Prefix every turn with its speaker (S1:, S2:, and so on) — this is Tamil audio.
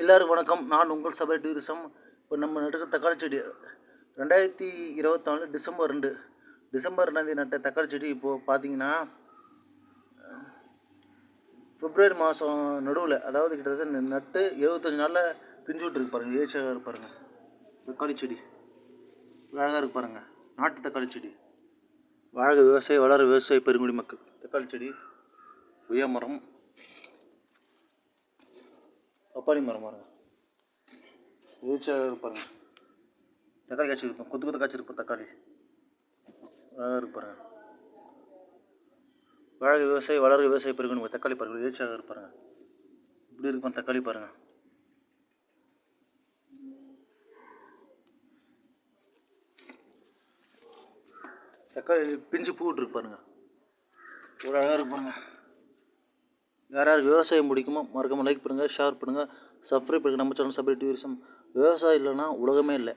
S1: எல்லோரும் வணக்கம். நான் உங்கள் சபை டூரிசம். இப்போ நம்ம நட்டுக்க தக்காளி செடி ரெண்டாயிரத்தி இருபத்தாலு டிசம்பர் ரெண்டு டிசம்பர் ரெண்டாந்தேதி நட்ட தக்காளி செடி இப்போது பார்த்தீங்கன்னா பிப்ரவரி மாதம் நடுவில் அதாவது கிட்டத்தட்ட நட்டு எழுபத்தஞ்சு நாளில் பிஞ்சு விட்டுருக்கு பாருங்கள் ஏழ்ச்சியாக இருக்கு பாருங்கள் தக்காளி செடி. அழகாக இருக்கு பாருங்கள் நாட்டு தக்காளி செடி. வாழக விவசாயி வளர விவசாய பெருங்குடி மக்கள். தக்காளி செடி உயமரம் பப்பாளி மரம் பாருங்க. வீழ்ச்சியாக பாருங்க. தக்காளி காய்ச்சி இருப்போம் கொத்து கொத்து காய்ச்சி இருப்போம் தக்காளி. அழகாக இருப்பாருங்க பாருங்க. வாழ விவசாயி வளர விவசாய பெருக்கணும் தக்காளி பாருங்க. வீழ்ச்சியாக இருப்பாருங்க இப்படி இருக்கும் தக்காளி பாருங்க. தக்காளி பிஞ்சு பூ விட்டுருக்கு பாருங்க. ஒரு அழகாக இருக்கு யார் யாருக்கு விவசாயம் பிடிக்குமோ மறக்காமல் லைக் பண்ணுங்கள் ஷேர் பண்ணுங்கள் சப்ஸ்கிரைப் பண்ணுங்கள் நம்ம சேனல் சப்ரி டூரிசம் விவசாயம் இல்லைன்னா உலகமே இல்லை.